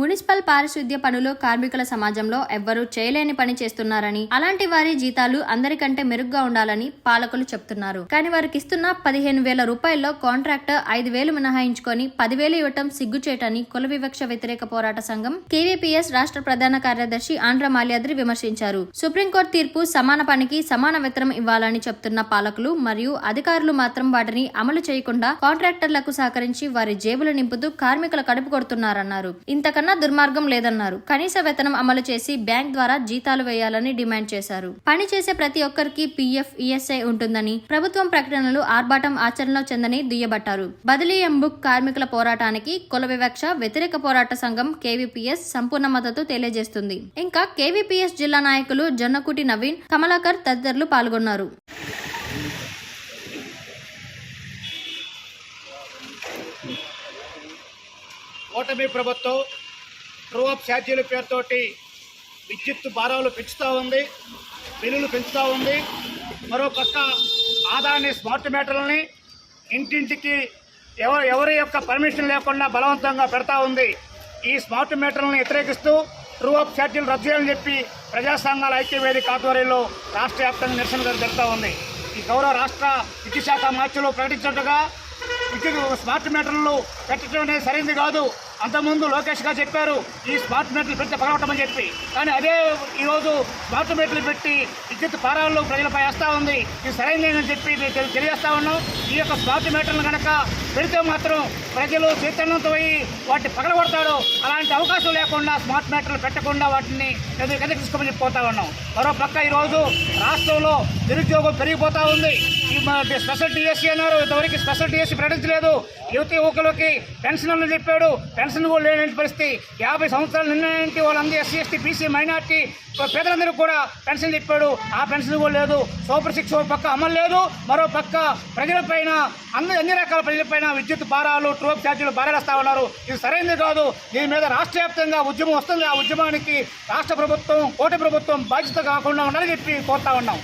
Municipal పారిశుద్ధ్య పనులు కార్మికుల సమాజంలో ఎవ్వరూ చేయలేని పని చేస్తున్నారని అలాంటి వారి జీతాలు అందరికంటే మెరుగ్గా ఉండాలని పాలకులు చెప్తున్నారు. కానీ వారికి ఇస్తున్న పదిహేను వేల రూపాయల్లో కాంట్రాక్టర్ ఐదు వేలు మినహాయించుకొని పదివేలు ఇవ్వటం సిగ్గుచేటని కుల వివక్ష వ్యతిరేక పోరాట సంఘం కేవీపీఎస్ రాష్ట్ర ప్రధాన కార్యదర్శి ఆంధ్ర మాల్యాద్రి విమర్శించారు. సుప్రీంకోర్టు తీర్పు సమాన పనికి సమాన వేతనం ఇవ్వాలని చెప్తున్న పాలకులు మరియు అధికారులు మాత్రం వాటిని అమలు చేయకుండా కాంట్రాక్టర్లకు సహకరించి వారి జేబులు నింపుతూ కార్మికుల కడుపు కొడుతున్నారన్నారు. ఇంతకన్నా దుర్మార్గం లేదన్నారు. కనీస వేతనం అమలు చేసి బ్యాంక్ ద్వారా జీతాలు వేయాలని డిమాండ్ చేశారు. పని చేసే ప్రతి ఒక్కరికి పీఎఫ్ ఈఎస్ఐ ఉంటుందని ప్రభుత్వం ప్రకటనలు ఆర్భాటం ఆచరణలో చెందని దుయ్యబట్టారు. బదిలీ ఎంబుక్ కార్మికుల పోరాటానికి కుల వివక్ష వ్యతిరేక పోరాట సంఘం కేవీపీఎస్ సంపూర్ణ మద్దతు తెలియజేస్తుంది. ఇంకా కేవీపీఎస్ జిల్లా నాయకులు జొన్నకుటి నవీన్ కమలాకర్ తదితరులు పాల్గొన్నారు. ఓటమి ప్రభుత్వం ట్రూ ఆఫ్ ఛార్జీల పేరుతోటి విద్యుత్ భారాలు పెంచుతూ ఉంది బిల్లులు పెంచుతూ ఉంది. మరో పక్క ఆదాన్ని స్మార్ట్ మీటర్లని ఇంటింటికి ఎవరు ఎవరి యొక్క పర్మిషన్ లేకుండా బలవంతంగా పెడతా ఉంది. ఈ స్మార్ట్ మీటర్లను వ్యతిరేకిస్తూ ట్రూ ఆఫ్ ఛార్జీలు రద్దు చేయాలని చెప్పి ప్రజా సంఘాల ఐక్య ఆధ్వర్యంలో రాష్ట్ర వ్యాప్తంగా నిరసన జరుగుతూ ఉంది. ఈ గౌరవ రాష్ట్ర విద్యుత్ శాఖ మార్చిలో ప్రకటించినట్టుగా విద్యుత్ స్మార్ట్ మీటర్లు పెట్టడం అనేది సరైనది కాదు. అంతకుముందు లోకేష్ గారు చెప్పారు ఈ స్మార్ట్ మీటర్లు పెట్టి పగలగొట్టమని చెప్పి. కానీ అదే ఈరోజు స్మార్ట్ మీటర్లు పెట్టి విద్యుత్ పారాలు ప్రజలపై వేస్తూ ఉంది. ఇది సరైనదని చెప్పి మేము తెలియజేస్తా ఉన్నాం. ఈ యొక్క స్మార్ట్ మీటర్లు కనుక పెడితే మాత్రం ప్రజలు చైతన్యంతో పోయి వాటిని పగలగొడతారు. అలాంటి అవకాశం లేకుండా స్మార్ట్ మీటర్లు పెట్టకుండా వాటిని ఎదురు కిందకి తీసుకోమని చెప్పి పోతా ఉన్నాం. మరో పక్క ఈరోజు రాష్ట్రంలో నిరుద్యోగం పెరిగిపోతా ఉంది. ఈ స్పెషల్ టీఎస్సీ అన్నారు. ఇంతవరకు స్పెషల్ టీఎస్సీ ప్రకటించలేదు యువతి యువకులకి పెన్షన్ చెప్పాడు. పెన్షన్ కూడా లేని పరిస్థితి. యాభై సంవత్సరాలు నిన్నటి వాళ్ళందరూ ఎస్సీ ఎస్టీ బీసీ మైనార్టీ పేదలందరూ కూడా పెన్షన్ చెప్పాడు. ఆ పెన్షన్ కూడా లేదు. సూపర్ సిక్స్ ఒక పక్క అమలు లేదు. మరో పక్క ప్రజలపైన అన్ని అన్ని రకాల ప్రజలపైన విద్యుత్ భారాలు ట్రోప్ ఛార్జీలు భారాలు ఉన్నారు. ఇది సరైనది కాదు. దీని మీద రాష్ట్ర వ్యాప్తంగా ఉద్యమం వస్తుంది. ఆ ఉద్యమానికి రాష్ట్ర ప్రభుత్వం కోటి ప్రభుత్వం బాధ్యత కాకుండా ఉండాలని చెప్పి కోరుతా ఉన్నాం.